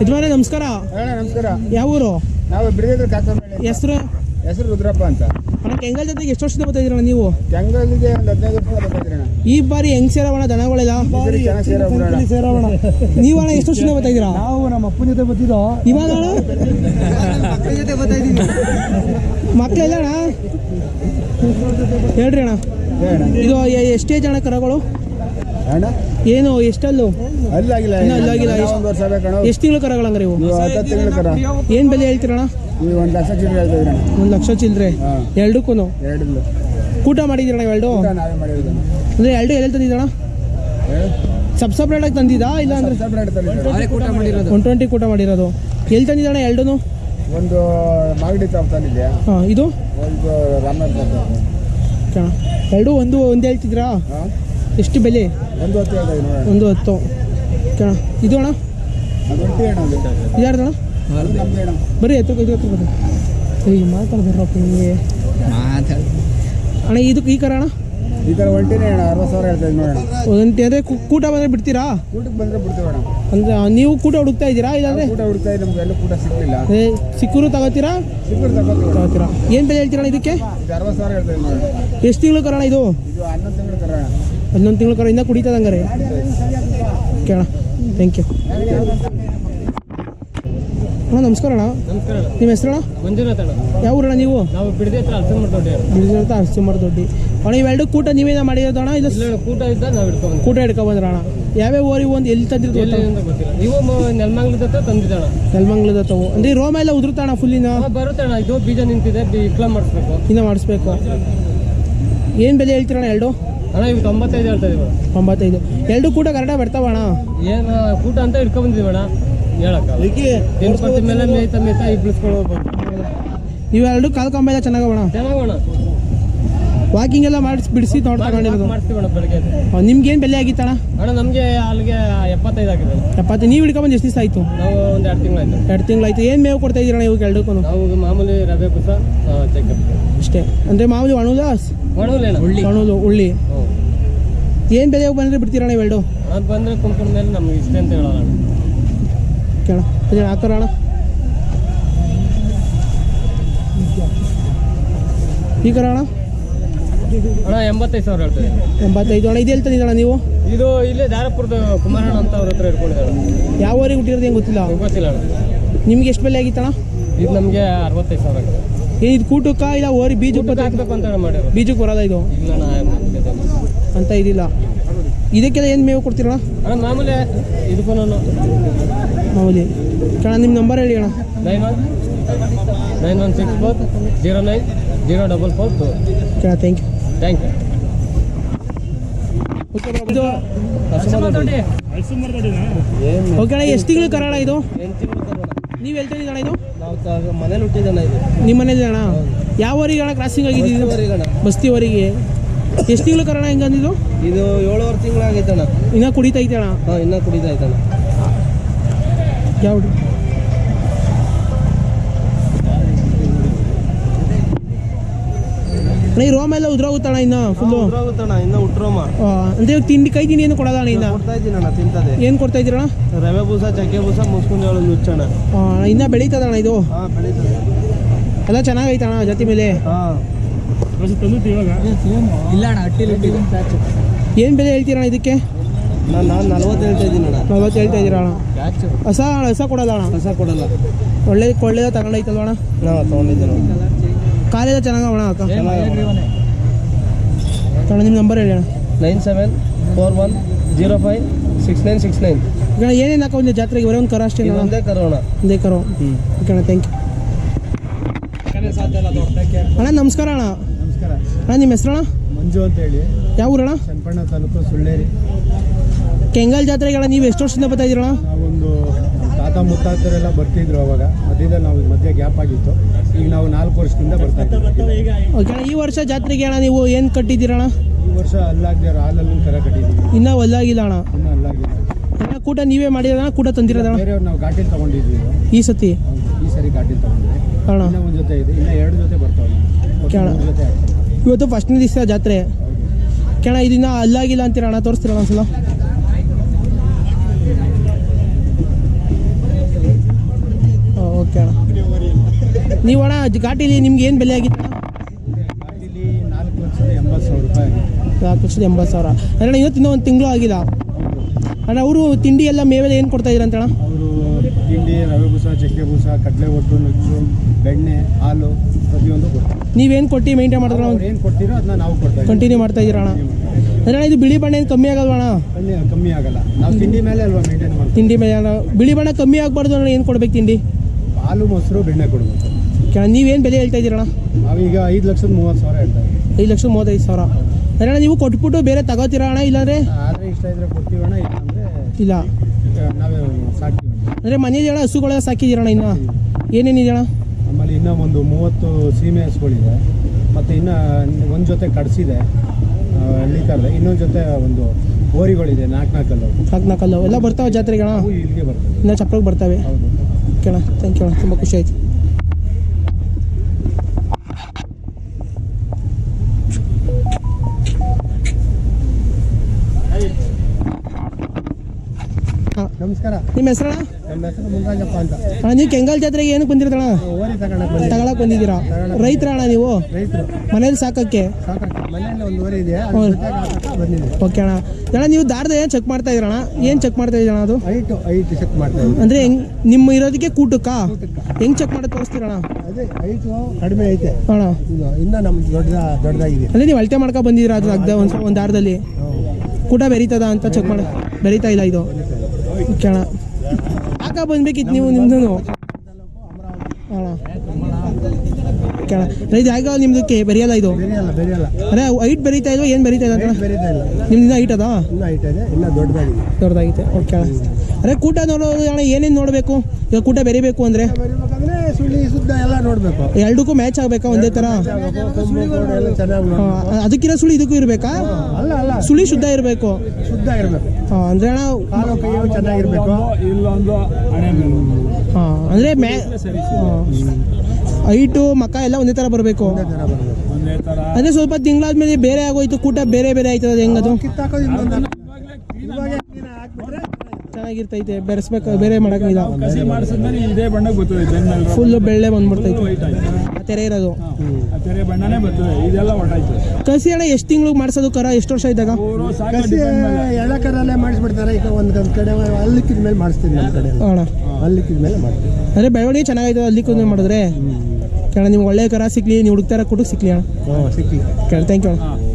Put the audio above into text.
ಯಜಮಾನ್ರೆ ನಮಸ್ಕಾರ. ಅಣ್ಣ ನಮಸ್ಕಾರ. ಯಾವ ಊರು? ನಾವು ಬಿಡದಿದ್ರೆ ಕಾಕಂಬಳ್ಳಿ. ಹೆಸರು? ಹೆಸರು ರುದ್ರಪ್ಪ ಅಂತ. ಅಣ್ಣ ಕೆಂಗಲ್ ಜೊತೆಗೆ ಎಷ್ಟು ವರ್ಷದಿಂದ ಬರ್ತಾ ಇದೀರಣ್ಣ ನೀವು? ಕೆಂಗಲ್ಗೆ ಒಂದು ಹದಿನೈದು ವರ್ಷ ಅಣ್ಣ. ಈ ಬಾರಿ ಹೆಂಗ್ ಸೇರವಣ ದನಗಳೆಲ್ಲ? ಚೆನ್ನಾಗಿ ಸೇರೋಣ ನೀವು ಅಣ್ಣ ಎಷ್ಟು ವರ್ಷದಿಂದ ಬರ್ತಾ ಇದೀರಾ ನಾವು ನಮ್ಮ ಅಪ್ಪನ ಜೊತೆ ಬರ್ತಿದ್ದೋ? ಇವಾಗ ಅಣ್ಣ? ಮಕ್ಕಳ ಜೊತೆ ಬರ್ತಾ ಇದ್ದೀವಿ ಮಕ್ಕಳೆಲ್ಲ ಅಣ್ಣ? ಹೇಳ್ರಿ ಅಣ್ಣ. ಇದು ಎಷ್ಟೇ ಜನ ಕರಗಳು? ಅಣ್ಣ? ಏನು ಎಷ್ಟಲ್ಲು? ಅಲ್ಲಾಗಿಲ್ಲ ಇನ್ನೂ ಅಲ್ಲಾಗಿಲ್ಲ. ಎಷ್ಟು ಒಂದು ವರ್ಷ ಎಷ್ಟು ತಿಂಗಳು ಕರಗಳಂಗ್ರಿ ಇವು ನೀವು? ಹತ್ತು ತಿಂಗಳು ಕರ. ಏನು ಬೆಲೆ ಹೇಳ್ತೀರಣ್ಣ? ನೀವು ಒಂದು ಲಕ್ಷ ಚಿಲ್ಲರೆ ಹೇಳ್ತಾ ಒಂದು ಲಕ್ಷ ಚಿಲ್ಲರೆ ಎರಡಕ್ಕೂ ಕೂಟ ಮಾಡಿದಿರಣ ಎರಡು ನಾವೇ ಮಾಡಿರೋದು. ಅಂದರೆ ಎರಡು ಎಲ್ಲಿ ತಂದಿದ್ದಣ ಸಬ್ ಸಪ್ರೇಟಾಗಿ ತಂದಿದ್ದಾ ಇಲ್ಲ ಅಂದ್ರೆ? ಸಪ್ರೇಟ್ ಒನ್ ಟ್ವೆಂಟಿ ಕೂಟ ಮಾಡಿರೋದು. ಎಲ್ಲಿ ತಂದಿದ್ದಣ್ಣ ಎರಡೂ ಒಂದು ಮಾಗಡಿ ಚಾಪ್ ತಂದಿದ್ದೆ. ಹಾಂ ಇದು? ಒಂದು ರಾಮನಾಥ್ ಎರಡು ಒಂದು ಒಂದು ಹೇಳ್ತಿದ್ರಾ ಎಷ್ಟು ಬೆಲೆ? ಒಂದು ಹೊತ್ತು. ಒಂದು ಅಣ್ಣ ಇದು ಅಣ್ಣ? ಒಂಟಿ ಅಣ್ಣ ಬರ್ರಿ ಎತ್ತು ಇದು ಹತ್ರ ಬರ್ರಿ ಮಾತಾಡ್ಬಾರಪ್ಪ ನಿಮಗೆ ಅಣ್ಣ, ಇದು ಈ ಕರ ಅಣ್ಣ? ಈ ಅಣ್ಣ ಸಾವಿರ ಕೂಟ ಬಂದರೆ ಬಿಡ್ತೀರಾ? ಅಂದ್ರೆ ನೀವು ಕೂಟ ಹುಡುಕ್ತಾ ಇದ್ದೀರಾ? ಇಲ್ಲಾಂದ್ರೆ? ಕೂಟ ಸಿಕ್ಕರು ತಗೋತೀರಾ? ತಗೋತೀರಾ. ಏನು ಬೆಲೆ ಹೇಳ್ತೀರಣ್ಣ ಇದಕ್ಕೆ? ಎಷ್ಟು ತಿಂಗಳು ಕರೋಣ ಇದು ಇದು? ಹನ್ನೊಂದು ತಿಂಗಳು ಹನ್ನೊಂದು ತಿಂಗಳು ಕರ ಇನ್ನೂ ಕುಡಿತದ ರೀ ಕೇಳ ಥ್ಯಾಂಕ್ ಯು ಅಣ್ಣ ನಮಸ್ಕಾರ ಅಣ್ಣ. ನಮಸ್ಕಾರ ನಿಮ್ಮ ಹೆಸರು ಅಣ್ಣ? ಯಾವ ಊರಣ್ಣ ನೀವು? ನಾವು ಬಿಡದೆ ಹಸ್ತಿಮರ ದೊಡ್ಡಿ ಅಣ್ಣ. ಇವೆರಡು ಕೂಟ ನೀವೇನ ಮಾಡಿರೋದು ಅಣ್ಣ? ಇದು ಇಲ್ಲ ಕೂಟ ಇದ್ದ ನಾವು ಕೂಟ ಹಿಡ್ಕೊ ಬಂದ್ರ ಅಣ್ಣ. ಯಾವ್ಯಾವ ಊರಿಗೆ ಒಂದು ಎಲ್ಲಿ ತಂದಿರ್ತೀವಿ ಇವು ನೆಲಮಂಗ್ಲದ ಹತ್ರ ತಂದಿದ್ದಣ ನೆಲಮಂಗ್ಲದ ತವು ಅಂದ್ರೆ ರೋಮ ಎಲ್ಲ ಉದುರುತ್ತಣ್ಣ ಫುಲ್ಲಿನ ಬರುತ್ತೆ ಅಣ್ಣ. ಇದು ಬೀಜ ನಿಂತಿದೆ ಇಕ್ಲ ಮಾಡಿಸ್ಬೇಕು. ಇನ್ನ ಮಾಡಿಸ್ಬೇಕು. ಏನು ಬೆಲೆ ಹೇಳ್ತೀರಣ್ಣ ಎರಡು? ಅಣ್ಣ ಇವು ತೊಂಬತ್ತೈದು ಹೇಳ್ತಾ ಇದೀವಿ ಒಂಬತ್ತೈದು ಎರಡು ಕೂಟ ಕರೆಕ್ಟಾಗಿ ಬರ್ತಾವ ಅಣ್ಣ. ಏನು ಕೂಟ ಅಂತ ಇಟ್ಕೊ ಬಂದಿದ್ದೀವಿ ಅಣ್ಣ ಹೇಳಕ್ಕ ಮೇಲೆ ಮೇಯ್ತ ಮೇಯ್ತ ಇಬ್ಳಿಸ್ಕೊಂಡು ಹೋಗ್ಬೋದು ಇವೆರಡು ಕಾಲು ಕಂಬ ಎಲ್ಲ ಚೆನ್ನಾಗವಣ ಚೆನ್ನಾಗೋಣ ವಾಕಿಂಗ್ ಎಲ್ಲ ಮಾಡಿಸಿ ಬಿಡಿಸಿ ತಗೊಂಡಿರೋದು ಮಾಡ್ತೀವಿ ಅಣ್ಣ ಬೆಳಗ್ಗೆ. ನಿಮ್ಗೆ ಏನು ಬೆಲೆ ಆಗಿತ್ತಣ್ಣ ಅಣ್ಣ? ನಮಗೆ ಅಲ್ಲಿಗೆ ಎಪ್ಪತ್ತೈದು ಆಗಿದೆ. ಎಪ್ಪತ್ತು ನೀವು ಹಿಡ್ಕೊಂಬಂದು ಎಷ್ಟು ದಿವಸ ಆಯಿತು? ನಾವು ಒಂದು ಎರಡು ತಿಂಗಳಾಯ್ತು ಎರಡು ತಿಂಗಳಾಯ್ತು ಏನು ಮೇವು ಕೊಡ್ತಾ ಇದ್ದೀರಣ್ಣ ಇವಾಗ ಎರಡಕ್ಕೂ ನಾವು ಮಾಮೂಲಿ ರವೆ ಪುಸ್ತಕ ಅಷ್ಟೇ. ಅಂದರೆ ಮಾಮೂಲಿ ಒಣುಲ ಒಣವುಲೇನ ಒಣುಲು ಉಳ್ಳಿ. ಹುಳ್ಳಿ ಏನು ಬೆಲೆ ಬಂದರೆ ಬಿಡ್ತೀರಣ್ಣ ಇವೆರಡು? ಅದು ಬಂದರೆ ಕುಂಕುಮ ಮೇಲೆ ನಮ್ಗೆ ಇಷ್ಟ ಅಂತ ಹೇಳೋಣ ಅಣ್ಣ. ಕೇಳ. ಅದೇ ಹಾಕೋಣ ಈ ಕರ ಅಣ್ಣ? ಅಣ್ಣ ಎಂಬತ್ತೈದು ಸಾವಿರ ಹೇಳ್ತಾರೆ ಎಂಬತ್ತೈದು. ಅಣ್ಣ ಇದು ಹೇಳ್ತಾನಿದ್ದಣ್ಣ ನೀವು? ಇದು ಇಲ್ಲೇ ದಾರಪುರದ ಕುಮಾರಣ್ಣ ಅಂತ ಅವ್ರ ಹತ್ರ ಇಟ್ಕೊಂಡಿದ್ದಾಳೆ. ಯಾವ ಊರಿಗೆ ಹುಟ್ಟಿರೋದು ಹೆಂಗೆ ಗೊತ್ತಿಲ್ಲ? ಗೊತ್ತಿಲ್ಲ ಅಣ್ಣ. ನಿಮ್ಗೆ ಎಷ್ಟು ಬೆಲೆ ಆಗಿತ್ತಣ್ಣ? ಇದು ನಮಗೆ ಅರವತ್ತೈದು ಸಾವಿರ ಆಗಿದೆ. ಇದು ಕೂಟಕ್ಕ ಇಲ್ಲ ಓರಿ ಬೀಜಕ್ಕೆ ಬೀಜಕ್ಕೆ ಬರೋಲ್ಲ ಇದು? ಅಂತ ಇದಿಲ್ಲ. ಇದಕ್ಕೆಲ್ಲ ಏನು ಮೇವು ಕೊಡ್ತೀರಣ್ಣ? ಅಣ್ಣ ಮಾಮೂಲಿ ಇದಕ್ಕೂ ನಾನು. ಮಾಮೂಲಿ. ಕಣ ನಿಮ್ಮ ನಂಬರ್ ಹೇಳಿ ಅಣ್ಣ. Nine one nine one six four zero nine zero double four two. ಕಣ ಥ್ಯಾಂಕ್ ಯು ಥ್ಯಾಂಕ್ ಯು ಇದು ಓಕೆ ಅಣ್ಣ ಎಷ್ಟು ತಿಂಗಳು ಕರೋಣ ಇದು? ನೀವು ಹೇಳ್ತಾ ಇದು? ನಾವು ಮನೇಲಿ ಹುಟ್ಟಿದಣ ಇದು. ನಿಮ್ಮ ಮನೇಲಿ ಅಣ್ಣ? ಯಾವವರೆಗೆ ಅಣ್ಣ ಕ್ರಾಸಿಂಗ್ ಆಗಿದ್ದು ಬಸ್ತಿವರೆಗೆ ಎಷ್ಟು ತಿಂಗಳು ಕರೋಣ ಹೆಂಗಂದಿದ್ದು ಇದು ಏಳುವರೆ ತಿಂಗಳಾಗೈತಣ್ಣ. ಇನ್ನೂ ಕುಡಿತೈತೆ ಅಣ್ಣ? ಹಾಂ ಇನ್ನೂ ಕುಡಿತಾ ಐತಣ್ಣ ಈ ರೋಮ ಎಲ್ಲ ಉದ್ರೋಗುತ್ತಣ್ಣ ಇನ್ನು ಫುಲ್ಲು ಹೋಗುತ್ತಣ್ಣ ಇನ್ನ ಉಟ್ರೋಮ ಅಂದ್ರೆ ಇವಾಗ ತಿಂಡಿ ಕೈ ತಿಂಡಿ ಏನು ಕೊಡಲ್ಲ ಅಣ್ಣ ಇನ್ನ? ಕೊಡ್ತಾ ಇದ್ದೀನಣ್ಣ ತಿಂತದೆ. ಏನು ಕೊಡ್ತಾ ಇದ್ದೀರಣ್ಣ? ರವೆ ಬೂಸ ಚಕ್ಕೆ ಬೂಸ ಮುಸ್ಕುಂಜ ನುಚ್ಚಣ್ಣ ಆ, ಇನ್ನ ಬೆಳೀತದಣ್ಣ ಇದು? ಹಾಂ ಬೆಳೀತದೆ. ಎಲ್ಲ ಚೆನ್ನಾಗೈತಣ ಜೊತೆ ಮೇಲೆ? ಹಾಂ. ಇಲ್ಲ ಅಣ್ಣ ಏನು ಬೆಲೆ ಹೇಳ್ತೀರಣ್ಣ ಇದಕ್ಕೆ? ನಾನು ನಾನು ನಲ್ವತ್ತು ಹೇಳ್ತಾ ಇದ್ದೀನಣ್ಣ ನಲ್ವತ್ತು ಹೇಳ್ತಾ ಇದ್ದೀರ ಅಣ್ಣ? ಹೊಸ ಅಣ್ಣ ಹೊಸ ಕೊಡಲ್ಲ ಅಣ್ಣ? ಕಸ ಕೊಡಲ್ಲ. ಒಳ್ಳೆ ಕೊಳ್ಳೆದ ತಗೊಂಡೈತಲ್ವ ಅಣ್ಣ? ನಾವು ತೊಗೊಂಡಿದ್ದೇನೆ ಕಾಲೆಲ್ಲ ಚೆನ್ನಾಗವಣ ಅಕ್ಕ ಅಣ್ಣ ನಿಮ್ಮ ನಂಬರ್ ಹೇಳಿ ಅಣ್ಣ. Nine seven four one zero five six nine six nine. ಗಣ ಏನೇನು ಹಾಕೋ ಒಂದು ಜಾತ್ರೆಗೆ ಬರೋ ಒಂದು ಕರ ಅಷ್ಟೇ ಒಂದೇ ಕರೋಣ ಒಂದೇ ಕರೋ. ಓಕೆ ಅಣ್ಣ ಥ್ಯಾಂಕ್ ಯು ಅಣ್ಣ ನಮಸ್ಕಾರ ಅಣ್ಣ. ನಮಸ್ಕಾರ. ಅಣ್ಣ ನಿಮ್ಮ ಹೆಸರು ಅಣ್ಣ? ಮಂಜು ಅಂತ ಹೇಳಿ. ಯಾವ ಊರಣ್ಣ? ಚನ್ನಪಣ್ಣ ತಾಲೂಕು ಸುಳ್ಳೇರಿ. ಕೆಂಗಲ್ ಜಾತ್ರೆಗೆ ಅಣ್ಣ ನೀವು ಎಷ್ಟು ವರ್ಷದಿಂದ ಬರ್ತಾ ಇದ್ದೀರಣ್ಣ? ಒಂದು ತಾತ ಮುತ್ತಾತರೆಲ್ಲ ಬರ್ತಿದ್ರು ಅವಾಗ. ಮಧ್ಯದಲ್ಲಿ ನಾವು ಮಧ್ಯೆ ಗ್ಯಾಪ್ ಆಗಿತ್ತು. ಈಗ ನಾವು ನಾಲ್ಕು ವರ್ಷದಿಂದ ಬರ್ತಾ ಇದ್ದೀವಿ. ಓಕೆ ಅಣ್ಣ ಈ ವರ್ಷ ಜಾತ್ರೆಗೆ ಅಣ್ಣ ನೀವು ಏನು ಕಟ್ಟಿದ್ದೀರಣ ಈ ವರ್ಷ ಅಲ್ಲಾಗದೆ ಹಾಲಲ್ಲಿ ಕರ ಕಟ್ಟಿದ್ದೀವಿ. ಇನ್ನೂ ಒಲ್ಲಾಗಿಲ್ಲ ಅಣ್ಣ? ಇನ್ನೂ ಅಲ್ಲಾಗಿಲ್ಲ. ಅಣ್ಣ ಕೂಟ ನೀವೇ ಮಾಡಿರೋದಣ್ಣ ಕೂಟ ತಂದಿರೋದಣ್ಣ ಬೇರೆಯವ್ರು ನಾವು ಘಾಟಿಲ್ ತಗೊಂಡಿದ್ವಿ. ಈ ಸತಿ? ಈ ಸರಿ ಘಾಟಿಲ್ ತಗೊಂಡ್ವಿ. ಅಣ್ಣ. ಇನ್ನೂ ಒಂದು ಜೊತೆ ಇದೆ ಇನ್ನೂ ಎರಡು ಜೊತೆ ಬರ್ತಾವೆ ಒಟ್ಟು ಕೇಳ. ಜೊತೆ ಇವತ್ತು ಫಸ್ಟ್ನೇ ದಿವಸ ಜಾತ್ರೆ. ಕೇಳ ಇದನ್ನ ಅಲ್ಲಾಗಿಲ್ಲ ಅಂತೀರ ಅಣ್ಣ? ತೋರಿಸ್ತೀರ ಒಂದ್ಸಲ? ನೀವು ಅಣ್ಣ ಅದ್ ಘಾಟಿಲಿ ನಿಮ್ಗೆ ಏನು ಬೆಲೆ ಆಗಿತ್ತು? ಇಲ್ಲಿ ನಾಲ್ಕು ಲಕ್ಷದ ಎಂಬತ್ತು ಸಾವಿರ ರೂಪಾಯಿ ನಾಲ್ಕು ಲಕ್ಷದ ಎಂಬತ್ತು ಸಾವಿರ. ಅಣ್ಣ ಇವತ್ತು ಇನ್ನೂ ಒಂದು ತಿಂಗಳು ಆಗಿಲ್ಲ. ಅಣ್ಣ ಅವರು ತಿಂಡಿ ಎಲ್ಲ ಮೇವೆಲ್ಲ ಏನು ಕೊಡ್ತಾ ಇದ್ದೀರ ಅಂತ ಅಣ್ಣ? ಅವರು ತಿಂಡಿ ರವೆ ಬೂಸ ಚಕ್ಕೆ ಬೂಸ ಕಡಲೆ ಒಟ್ಟು ನುಚ್ಚು ಬೆಣ್ಣೆ ಹಾಲು ಪ್ರತಿಯೊಂದು ಕೊಡ್ತಾರೆ. ನೀವೇನು ಕೊಟ್ಟು ಮೇಂಟೈನ್ ಮಾಡಿದ್ರೆ ಅವ್ರು ಏನು ಕೊಡ್ತೀರೋ ಅದನ್ನ ನಾವು ಕೊಡ್ತಾ ಇದ್ದೀವಿ. ಕಂಟಿನ್ಯೂ ಮಾಡ್ತಾ ಇದ್ದೀರ ಅಣ್ಣ? ಅಂದ್ರೆ ಅಣ್ಣ ಇದು ಬಿಳಿ ಬಣ್ಣ ಏನು ಕಮ್ಮಿ ಆಗಲ್ವಾ ಅಣ್ಣ? ಕಮ್ಮಿ ಕಮ್ಮಿ ಆಗಲ್ಲ. ನಾವು ತಿಂಡಿ ಮೇಲೆ ಅಲ್ವಾ ಮೇಂಟೈನ್ ಮಾಡ್ತೀವಿ. ತಿಂಡಿ ಮೇಲೆ ಅಣ್ಣ ಬಿಳಿ ಬಣ್ಣ ಕಮ್ಮಿ ಆಗಬಾರ್ದು ಅಣ್ಣ ಏನು ಕೊಡ್ಬೇಕು ತಿಂಡಿ? ಹಾಲು ಮೊಸರು ಬೆಣ್ಣೆ ಕೊಡಬೇಕು. ನೀವೇನು ಬೆಲೆ ಹೇಳ್ತಾ ಇದ್ದೀರಣ ನಾವೀಗ ಐದು ಲಕ್ಷದ ಮೂವತ್ತು ಸಾವಿರ ಹೇಳ್ತಾ ಇದ್ದೀವಿ. ಐದು ಲಕ್ಷದ ಮೂವತ್ತೈದು ಸಾವಿರ. ಅಣ್ಣ ನೀವು ಕೊಟ್ಬಿಟ್ಟು ಬೇರೆ ತಗೋತೀರಾ ಅಣ್ಣ ಇಲ್ಲಾಂದ್ರೆ? ಆದರೆ ಇಷ್ಟ ಇದ್ರೆ ಕೊಡ್ತೀವಣ್ಣ ಇಲ್ಲ ಅಂದರೆ ಇಲ್ಲ. ನಾವೇ ಸಾಕ್ತೀವಿ ಅಂದರೆ ಮನೇಲಿ ಅಣ್ಣ ಹಸುಗಳೆಲ್ಲ ಸಾಕಿದ್ದೀರಣ್ಣ ಇನ್ನು? ಏನೇನಿದೆ ಅಣ್ಣ? ನಮ್ಮಲ್ಲಿ ಇನ್ನೂ ಒಂದು ಮೂವತ್ತು ಸೀಮೆ ಹಸುಗಳಿದೆ. ಮತ್ತು ಇನ್ನೂ ಒಂದು ಜೊತೆ ಕಡಿಸಿದೆ. ಹಳ್ಳಿ ಥರದ ಇನ್ನೊಂದು ಜೊತೆ ಒಂದು ಓರಿಗಳಿದೆ ನಾಲ್ಕು ನಾಲ್ಕಲ್ಲು ನಾಲ್ಕು ನಾಲ್ಕಲ್ಲು ಎಲ್ಲ ಬರ್ತಾವೆ ಜಾತ್ರೆಗೆ ಅಣ್ಣ? ಇಲ್ಲಿಗೆ ಬರ್ತವೆ. ಇನ್ನೂ ಚಪ್ರಕ್ಕೆ ಬರ್ತವೆ. ಹೌದು. ಓಕೆ ಅಣ್ಣ ಥ್ಯಾಂಕ್ ಯು ಅಣ್ಣ ತುಂಬ ಖುಷಿ ಆಯ್ತು ನಮಸ್ಕಾರ. ನಿಮ್ಮ ಹೆಸರಣ್ಣ? ನಮ್ಮ ಹೆಸರು ಮುನ್ರಾಜಪ್ಪ ಅಂತ. ಅಣ್ಣ ನೀವು ಕೆಂಗಲ್ ಜಾತ್ರೆಗೆ ಏನಕ್ಕೆ ಬಂದಿರೋದಣ್ಣ? ಓರಿ ತಗೊಳಕ್ ತಗೊಳಕ್ ಬಂದಿದ್ದೀರಾ? ರೈತರ ಅಣ್ಣ ನೀವು? ರೈತರು. ಮನೇಲಿ ಸಾಕಕ್ಕೆ? ಸಾಕಷ್ಟು ಮನೆಯಲ್ಲಿ ಒಂದು ಓರಿ ಇದೆ ಅದ್ರ ಹೌದು. ಜೊತೆಗೆ ಹಾಕಕ್ಕೆ ಬಂದಿದ್ದೀವಿ. ಓಕೆ ಅಣ್ಣ. ಅಣ್ಣ ನೀವು ದಾರದ ಏನು ಚೆಕ್ ಮಾಡ್ತಾ ಇದ್ರಣ ಏನು ಚೆಕ್ ಮಾಡ್ತಾ ಇದ್ದೀರಣ ಅದು? ಹೈಟು ಹೈಟ್ ಚೆಕ್ ಮಾಡ್ತಾ ಇದ್ದೀವಿ. ಅಂದರೆ ಹೆಂಗ್ ನಿಮ್ಮ ಇರೋದಕ್ಕೆ ಕೂಟಕ್ಕಾ ಹೆಂಗ್ ಚೆಕ್ ಮಾಡಿ ತೋರಿಸ್ತೀರಣ್ಣ ಅದೇ ಹೈಟು ಕಡಿಮೆ ಐತೆ. ಅಣ್ಣ. ಇದು ಇನ್ನೂ ದೊಡ್ಡ ದೊಡ್ಡದಾಗಿದೆ. ಅಂದರೆ ನೀವು ಅಳತೆ ಮಾಡ್ಕೊ ಬಂದಿದ್ದೀರಾ ಅದು ಅಗ್ದ ಒಂದು ಒಂದು ದಾರದಲ್ಲಿ? ಕೂಟ ಬೆರೀತದ ಅಂತ ಚೆಕ್ ಮಾಡಿ. ಬೆರೀತಾ ಇಲ್ಲ ಇದು? ಅಣ್ಣ ಯಾಕ ಬಂದ್ಬೇಕಿತ್ತು ನೀವು ನಿಮ್ದು ಅಣ್ಣ ಅಣ್ಣ ಇದು ಯಾಕೆ ನಿಮ್ದಕ್ಕೆ ಬೆರೆಯಲ್ಲ ಇದು? ಬೆರೆಯಲ್ಲ ಬೆರೆಯಲ್ಲ. ಅದೇ ಹೈಟ್ ಬೆರೀತಾ ಇಲ್ವಾ ಏನು ಬೆರೀತಾ? ಬೆರೀತಾ ಇಲ್ಲ. ನಿಮ್ದು ಹೈಟ್ ಅದಾ? ಇನ್ನೂ ಹೈಟ್ ಇದೆ ಇನ್ನೂ ದೊಡ್ಡದಾಗಿದೆ. ದೊಡ್ಡದಾಗಿದೆ ಓಕೆ ಅದೇ ಕೂಟ ನೋಡೋದು ಅಣ್ಣ ಏನೇನು ನೋಡಬೇಕು? ಈಗ ಕೂಟ ಬೆರಿಬೇಕು ಅಂದರೆ? ಸುಳಿ ಸುದ್ದ ಎಲ್ಲ ನೋಡಬೇಕು. ಎರಡಕ್ಕೂ ಮ್ಯಾಚ್ ಆಗಬೇಕಾ ಒಂದೇ ಥರ ಅದಕ್ಕಿರ ಸುಳಿ ಇದಕ್ಕೂ ಇರಬೇಕಾ? ಅಲ್ಲ ಅಲ್ಲ. ಸುಳಿ ಶುದ್ಧ ಇರಬೇಕು. ಶುದ್ಧ ಇರಬೇಕು. ಅಂದರೆ ಅಣ್ಣ ಕಾಲು ಕೈಯು ಚೆನ್ನಾಗಿರ್ಬೇಕು. ಹಾಂ ಅಂದರೆ ಮ್ಯಾ ಹೈಟು ಮಕ್ಕ ಎಲ್ಲ ಒಂದೇ ಥರ ಬರಬೇಕು. ಒಂದೇ ಥರ ಬರಬೇಕು. ಅಂದರೆ ಸ್ವಲ್ಪ ತಿಂಗಳಾದ್ಮೇಲೆ ಬೇರೆ ಆಗೋಯ್ತು ಕೂಟ ಬೇರೆ ಬೇರೆ ಆಯ್ತದ ಅದು ಹೆಂಗದು? ಕಿತ್ತಾಕೋದು ಇನ್ನೊಂದು ಇವಾಗ ನೀನು ಹಾಕ್ಬಿಟ್ರೆ ಚೆನ್ನಾಗಿರ್ತೈತೆ ಬೆರೆಸ್ಬೇಕು ಬೇರೆ ಮಾಡೋಕ್ಕಿಲ್ಲ ಕಸಿ ಮಾಡಿಸಿದ್ಮೇಲೆ ಇದೇ ಬಣ್ಣಕ್ಕೆ ಬರ್ತದೆ ಬೆನ್ನಲ್ಲಿ ಫುಲ್ಲು ಬೆಳ್ಳೆ ಬಂದ್ಬಿಡ್ತೈತೆ. ವೈಟ್ ಆಯ್ತು. ಆ ತೆರೆ ಇರೋದು. ಆ ತೆರೆ ಬಣ್ಣನೇ ಬರ್ತದೆ ಇದೆಲ್ಲ ಒಟ್ಟಾಯ್ತು. ಕಸಿ ಅಣ್ಣ ಎಷ್ಟು ತಿಂಗ್ಳಿಗೆ ಮಾಡಿಸೋದು ಕರ? ಎಷ್ಟು ವರ್ಷ ಇದ್ದಾಗ? ಎಲ್ಲ ಸಾಕು ಕಸಿ ಎಳಕರಲ್ಲೇ ಮಾಡಿಸ್ಬಿಡ್ತಾರೆ ಈಗ ಒಂದು ಕಡೆ ಅಲ್ಲಿಕ್ಕಿದ ಮೇಲೆ ಮಾಡಿಸ್ತೀನಿ ನಮ್ಮ ಕಡೆ. ಎಲ್ಲ. ಅಣ್ಣ ಅಲ್ಲಿಕ್ಕಿದ ಮೇಲೆ ಮಾಡ್ತೀನಿ. ಅಂದರೆ ಬೆಳವಣಿಗೆ ಚೆನ್ನಾಗೈತದ ಅಲ್ಲಿ ಕುಂದು ಮಾಡಿದ್ರೆ ಕೇಳ ನಿಮ್ಗೆ ಒಳ್ಳೆ ಕರ ಸಿಕ್ಲಿ ನೀವು ಹುಡುಕ್ತಾರ ಕೊಟ್ಟು ಸಿಕ್ಲಿ ಅಣ್ಣ. ಹಾಂ ಸಿಕ್ಲಿ. ಕೇಳ ಥ್ಯಾಂಕ್ ಯು ಅಣ್ಣ.